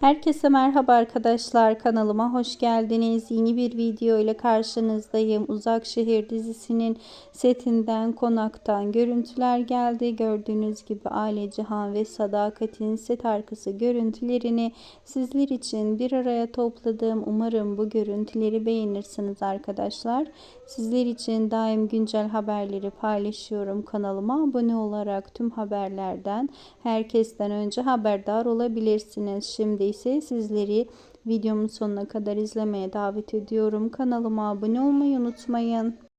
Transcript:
Herkese merhaba arkadaşlar kanalıma hoş geldiniz. Yeni bir video ile karşınızdayım. Uzak Şehir dizisinin setinden konaktan görüntüler geldi. Gördüğünüz gibi Aile Cihan ve Sadakat'in set arkası görüntülerini sizler için bir araya topladım. Umarım bu görüntüleri beğenirsiniz arkadaşlar. Sizler için daim güncel haberleri paylaşıyorum. Kanalıma abone olarak tüm haberlerden herkesten önce haberdar olabilirsiniz. Şimdi ise sizleri videomun sonuna kadar izlemeye davet ediyorum. Kanalıma abone olmayı unutmayın.